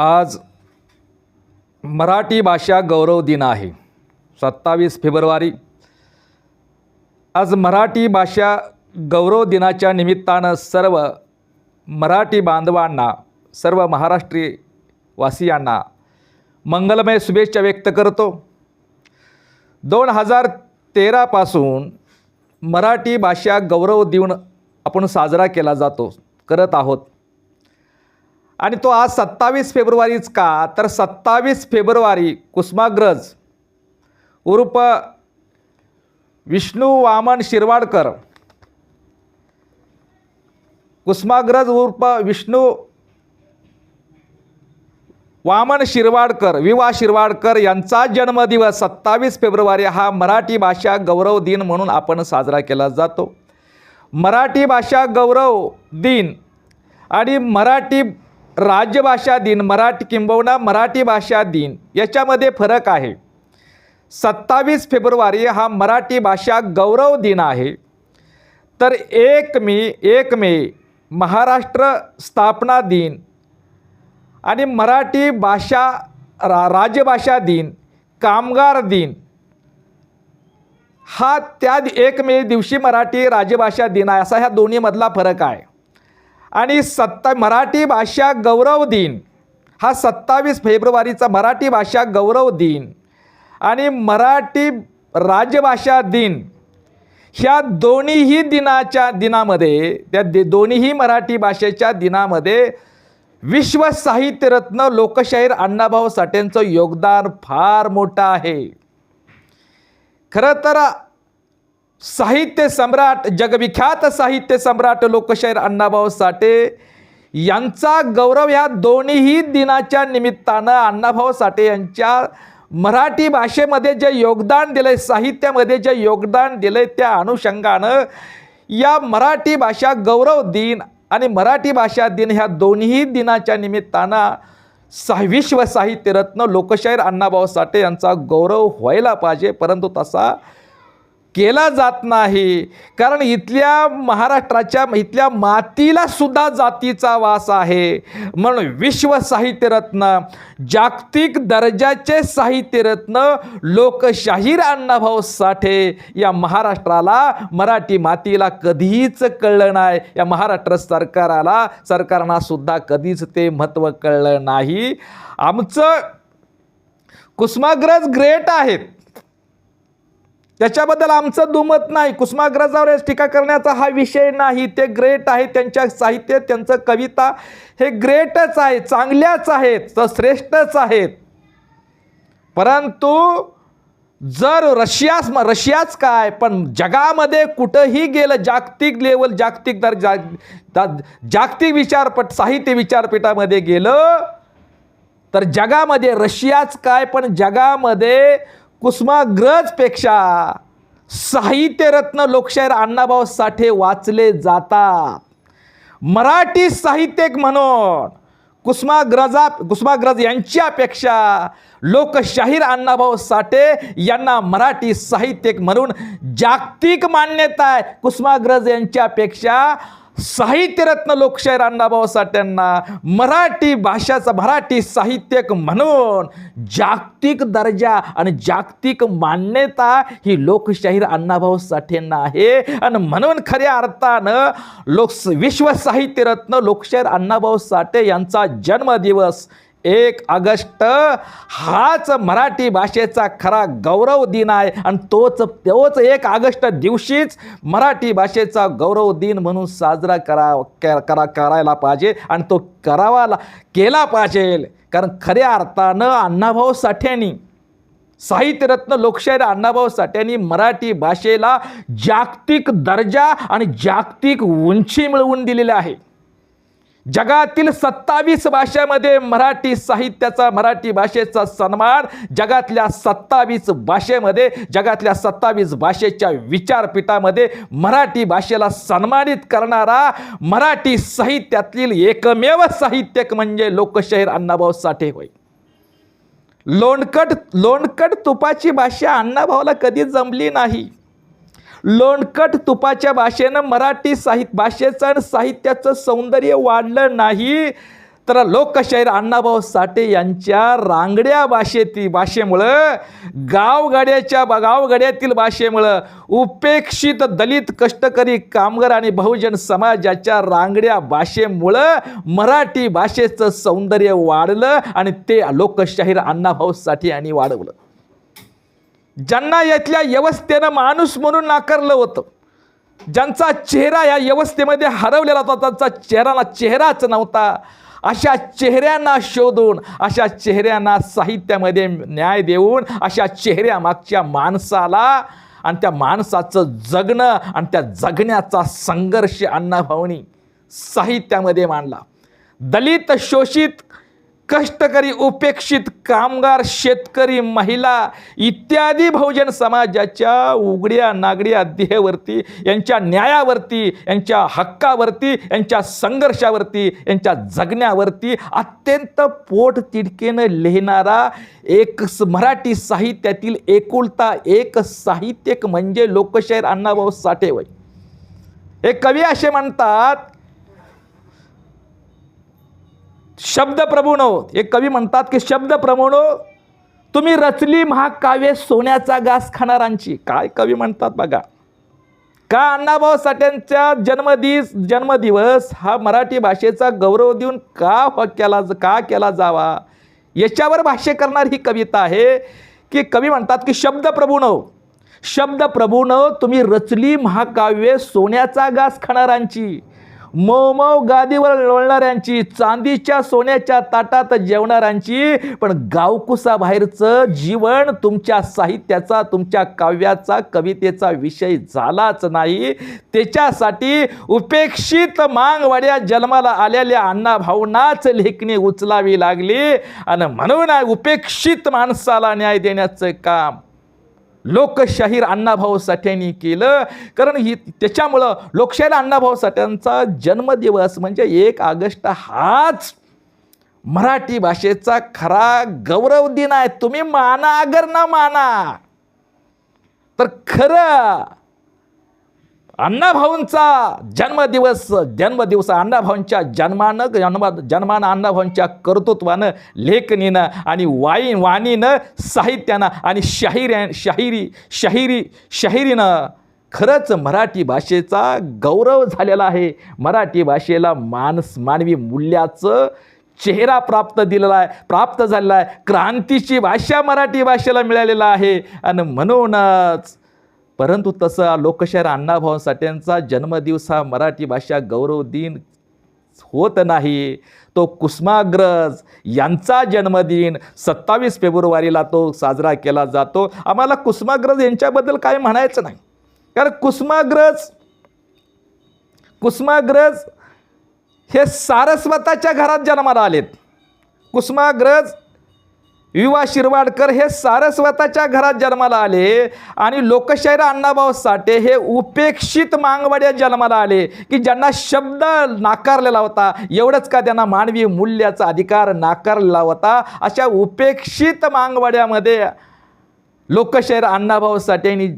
आज मराठी भाषा गौरव दिन आहे. सत्तावीस फेब्रुवारी. आज मराठी भाषा गौरव दिनाच्या निमित्तानं सर्व मराठी बांधवांना सर्व महाराष्ट्री वासियांना मंगलमय शुभेच्छा व्यक्त करतो. दोन हजार तेरापासून मराठी भाषा गौरव दिन आपण साजरा केला जातो करत आहोत. आणि तो आज सत्तावीस फेब्रुवारीच का? तर सत्तावीस फेब्रुवारी कुसुमाग्रज उर्फ विष्णू वामन शिरवाडकर. कुसुमाग्रज उर्फ विष्णू वामन शिरवाडकर विवा शिरवाडकर यांचा जन्मदिवस सत्तावीस फेब्रुवारी हा मराठी भाषा गौरव दिन म्हणून आपण साजरा केला जातो. मराठी भाषा गौरव दिन आणि मराठी राज्यभाषा दिन मराठी किंबहुना मराठी भाषा दिन याच्यामध्ये फरक आहे. सत्तावीस फेब्रुवारी हा मराठी भाषा गौरव दिन आहे. तर एक मे एक मे महाराष्ट्र स्थापना दिन आणि मराठी भाषा रा राजभाषा दिन कामगार दिन. हा त्या दि- एक मे दिवशी मराठी राजभाषा दिन आहे असा ह्या दोन्हीमधला फरक आहे. आणि सत्ता मराठी भाषा गौरव दिन. हा सत्तावीस फेब्रुवारीचा मराठी भाषा गौरव दिन आणि मराठी राजभाषा दिन. ह्या दोन्हीही दिनाच्या दिनामध्ये त्या दे दोन्हीही मराठी भाषेच्या दिनामध्ये विश्व साहित्यरत्न लोकशाहीर अण्णाभाऊ साठेंचं योगदान फार मोठं आहे. खरं तर साहित्य सम्राट जगविख्यात साहित्य सम्राट लोकशाहीर अण्णाभाऊ साठे यांचा गौरव ह्या दोन्हीही दिनाच्या निमित्तानं अण्णाभाऊ साठे यांच्या मराठी भाषेमध्ये जे योगदान दिलं आहे साहित्यामध्ये जे योगदान दिलं आहे त्या अनुषंगानं या मराठी भाषा गौरव दिन आणि मराठी भाषा दिन ह्या दोन्ही दिनाच्या निमित्तानं सा विश्व साहित्यरत्न लोकशाहीर अण्णाभाऊ साठे यांचा गौरव व्हायला पाहिजे. परंतु तसा केला जात नाही. कारण इथल्या महाराष्ट्राच्या इथल्या मातीला सुद्धा जातीचा वास आहे. म्हणून विश्व साहित्यरत्न जागतिक दर्जाचे साहित्यरत्न लोकशाहीर अण्णाभाऊ साठे या महाराष्ट्राला मराठी मातीला कधीच कळलं नाही. या महाराष्ट्र सरकाराला सरकारना सुद्धा कधीच ते महत्त्व कळलं नाही. आमचं कुसुमाग्रज ग्रेट आहेत. त्याच्याबद्दल आमचं दुमत नाही. कुसुमाग्रजावर टीका करण्याचा हा विषय नाही. ते ग्रेट आहे त्यांच्या साहित्य त्यांचं कविता हे ग्रेटच आहे. चांगल्याच आहेत. तर श्रेष्ठच आहेत. परंतु जर रशियाच रशियाच काय? पण जगामध्ये कुठंही गेलं जागतिक लेवल जागतिक दर जा जागतिक विचारपट साहित्य विचारपीठामध्ये गेलं तर जगामध्ये रशियाच काय? पण जगामध्ये कुसुमाग्रजपेक्षा साहित्यरत्न लोकशाहीर अण्णाभाऊ साठे वाचले जातात. मराठी साहित्यिक म्हणून कुसुमाग्रजा कुसुमाग्रज यांच्यापेक्षा लोकशाहीर अण्णाभाऊ साठे यांना मराठी साहित्यिक म्हणून जागतिक मान्यता आहे. कुसुमाग्रज यांच्यापेक्षा साहित्यरत्न लोकशाहीर अण्णाभाऊ साठ्यांना मराठी भाषाचा मराठी साहित्यिक म्हणून जागतिक दर्जा आणि जागतिक मान्यता ही लोकशाहीर अण्णाभाऊ साठेंना आहे. आणि म्हणून खऱ्या अर्थानं लोक विश्व साहित्यरत्न लोकशाहीर अण्णाभाऊ साठे यांचा जन्मदिवस एक ऑगस्ट हाच मराठी भाषेचा खरा गौरव दिन आहे. आणि तोच तोच एक ऑगस्ट दिवशीच मराठी भाषेचा गौरव दिन म्हणून साजरा करा क- करा करायला पाहिजे. आणि तो करावा केला पाहिजे. कारण खऱ्या अर्थानं अण्णाभाऊ साठ्यांनी साहित्यरत्न लोकशाहीर अण्णाभाऊ साठ्यांनी मराठी भाषेला जागतिक दर्जा आणि जागतिक उंची मिळवून दिलेली आहे. जगातील सत्तावीस भाषेमध्ये मराठी साहित्याचा मराठी भाषेचा सन्मान जगातल्या सत्तावीस भाषेमध्ये जगातल्या सत्तावीस भाषेच्या विचारपीठामध्ये मराठी भाषेला सन्मानित करणारा मराठी साहित्यातील एकमेव साहित्यक म्हणजे लोकशाहीर अण्णाभाऊ साठे होय. लोणकट लोणकट तुपाची भाषा अण्णाभाऊला कधी जमली नाही. लोणकट तुपाच्या भाषेनं मराठी साहित्य भाषेचं आणि साहित्याचं सौंदर्य वाढलं नाही. तर लोकशाहीर अण्णाभाऊ साठे यांच्या रांगड्या भाषेती भाषेमुळं गावगाड्याच्या गावगाड्यातील भाषेमुळं उपेक्षित दलित कष्टकरी कामगार आणि बहुजन समाजाच्या रांगड्या भाषेमुळं मराठी भाषेचं सौंदर्य वाढलं आणि ते लोकशाहीर अण्णाभाऊ साठे यांनी वाढवलं. ज्यांना यातल्या व्यवस्थेनं माणूस म्हणून नाकारलं होतं ज्यांचा चेहरा या व्यवस्थेमध्ये हरवलेला होता त्यांचा चेहराला चेहराच नव्हता. अशा चेहऱ्यांना शोधून अशा चेहऱ्यांना साहित्यामध्ये न्याय देऊन अशा चेहऱ्यामागच्या माणसाला आणि त्या माणसाचं जगणं आणि त्या जगण्याचा संघर्ष अण्णाभाऊनी साहित्यामध्ये मांडला. दलित शोषित कष्टकरी उपेक्षित कामगार शेतकरी महिला इत्यादी बहुजन समाजाच्या उघड्या नागड्या देहवरती यांच्या न्यायावरती यांच्या हक्कावरती यांच्या संघर्षावरती यांच्या जगण्यावरती अत्यंत पोट तिडकेनं लिहिणारा एक मराठी साहित्यातील एकुलता एक साहित्यिक म्हणजे लोकशाहीर अण्णाभाऊ साठे वय हे कवी असे म्हणतात शब्द प्रभूनो एक कवी म्हणतात की शब्द प्रभूनो तुम्ही रचली महाकाव्ये सोन्याचा घास खाणारांची काय कवी म्हणतात बघा. का अण्णाभाऊ साठ्यांच्या जन्मदिस जन्मदिवस हा मराठी भाषेचा गौरव देऊन का हो केला का केला जावा? याच्यावर भाष्य करणारी ही कविता आहे की कवी म्हणतात की शब्द प्रभुणव शब्द प्रभुणव तुम्ही रचली महाकाव्ये सोन्याचा घास खाणारांची मऊ गादीवर लोळणाऱ्यांची चांदीच्या सोन्याच्या ताटात जेवणाऱ्यांची पण गावकुसाबाहेरचं जीवन तुमच्या साहित्याचा तुमच्या काव्याचा कवितेचा विषय झालाच नाही. त्याच्यासाठी उपेक्षित मांगवाड्या जन्माला आलेल्या अण्णाभाऊंनाच लेखणी उचलावी लागली. आणि म्हणून उपेक्षित माणसाला न्याय देण्याचं काम लोकशाहीर अण्णाभाऊ साठ्यांनी केलं. कारण ही त्याच्यामुळं लोकशाहीर अण्णाभाऊ साठ्यांचा जन्मदिवस म्हणजे एक ऑगस्ट हाच मराठी भाषेचा खरा गौरव दिन आहे. तुम्ही माना अगर ना माना. तर खरं अण्णाभाऊंचा जन्मदिवस जन्मदिवस अण्णाभाऊंच्या जन्मानं जन्म जन्मानं अण्णाभाऊंच्या कर्तृत्वानं लेखनीनं आणि वाई वाणीनं साहित्यानं आणि शाहिऱ्या शाहिरी शाहिरी शाहिरीनं खरंच मराठी भाषेचा गौरव झालेला आहे. मराठी भाषेला मानस मानवी मूल्याचं चेहरा प्राप्त दिलेला आहे प्राप्त झालेला आहे. क्रांतीची भाषा मराठी भाषेला मिळालेला आहे. आणि म्हणूनच परंतु तसं लोकशाहीर अण्णाभाऊ साठ्यांचा जन्मदिवस हा मराठी भाषा गौरव दिन होत नाही. तो कुसुमाग्रज यांचा जन्मदिन सत्तावीस फेब्रुवारीला तो साजरा केला जातो. आम्हाला कुसुमाग्रज यांच्याबद्दल काय म्हणायचं नाही. कारण कुसुमाग्रज कुसुमाग्रज हे सारस्वताच्या घरात जन्माला आलेत. कुसुमाग्रज विवा शिरवाडकर हे सारस्वताच्या घरात जन्माला आले आणि लोकशाहीर अण्णाभाऊ साठे हे उपेक्षित मांगवाड्या जन्माला आले की ज्यांना शब्द नाकारलेला होता एवढंच का त्यांना मानवी मूल्याचा अधिकार नाकारलेला होता? अशा उपेक्षित मांगवाड्यामध्ये लोकशाहीर अण्णाभाऊ साठेंनी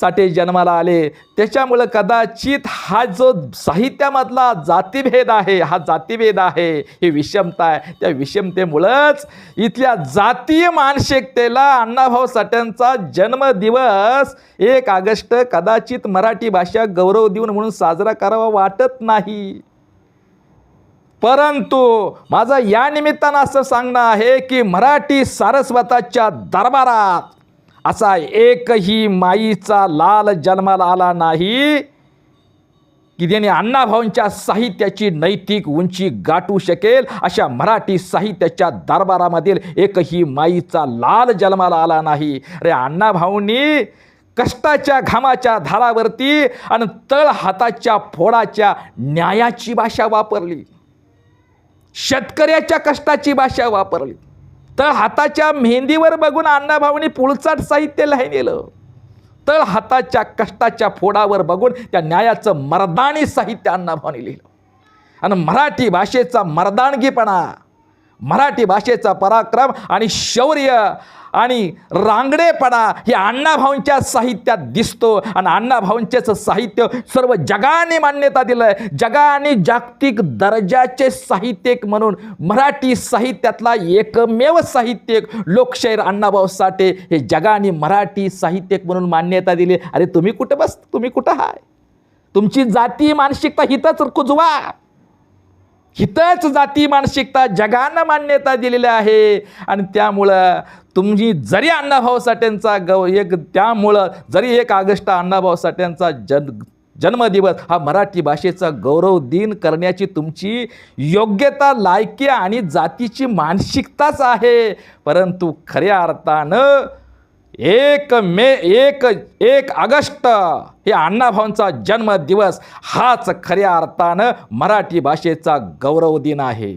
साठे जन्माला आले. त्याच्यामुळं कदाचित हा जो साहित्यामधला जातीभेद आहे हा जातीभेद आहे ही विषमता आहे. त्या विषमतेमुळंच इथल्या जातीय मानसिकतेला अण्णाभाऊ साठ्यांचा जन्मदिवस एक ऑगस्ट कदाचित मराठी भाषा गौरव देऊन म्हणून साजरा करावा वाटत नाही. परंतु माझं या निमित्तानं असं सांगणं आहे की मराठी सारस्वताच्या दरबारात असा एकही माईचा लाल जन्माला आला नाही की त्याने अण्णाभाऊंच्या साहित्याची नैतिक उंची गाठू शकेल अशा मराठी साहित्याच्या दरबारामधील एकही माईचा लाल जन्माला आला नाही. अरे अण्णाभाऊंनी कष्टाच्या घामाच्या धारावरती आणि तळ हाताच्या फोडाच्या न्यायाची भाषा वापरली. शेतकऱ्याच्या कष्टाची भाषा वापरली. तर हाताच्या मेहंदीवर बघून अण्णाभाऊंनी पुळचाट साहित्य लिहिलेलं. तर हाताच्या कष्टाच्या फोडावर बघून त्या न्यायाचं मर्दानी साहित्य अण्णाभाऊंनी लिहिलं. आणि मराठी भाषेचा मर्दानगीपणा मराठी भाषेचा पराक्रम आणि शौर्य आणि रांगडेपणा हे अण्णाभाऊंच्या साहित्यात दिसतो. आणि अण्णाभाऊंचेच साहित्य सर्व जगाने मान्यता दिलं आहे जगाने जागतिक दर्जाचे साहित्यिक म्हणून मराठी साहित्यातला एकमेव साहित्यिक लोकशाहीर अण्णाभाऊ साठे हे जगाने मराठी साहित्यिक म्हणून मान्यता दिली. अरे तुम्ही कुठं बस तुम्ही कुठं हाय? तुमची जाती मानसिकता हितच कुजवा. हितच जाती मानसिकता जगानं मान्यता दिलेली आहे. आणि त्यामुळं तुम्ही जरी अण्णाभाऊ साठ्यांचा गौ एक त्यामुळं जरी एक ऑगस्ट अण्णाभाऊ साठ्यांचा जन जन्मदिवस हा मराठी भाषेचा गौरव दिन करण्याची तुमची योग्यता लायकी आणि जातीची मानसिकताच आहे. परंतु खऱ्या अर्थानं एक मे एक एक ऑगस्ट हे अण्णाभाऊंचा जन्मदिवस हाच खऱ्या अर्थानं मराठी भाषेचा गौरव दिन आहे.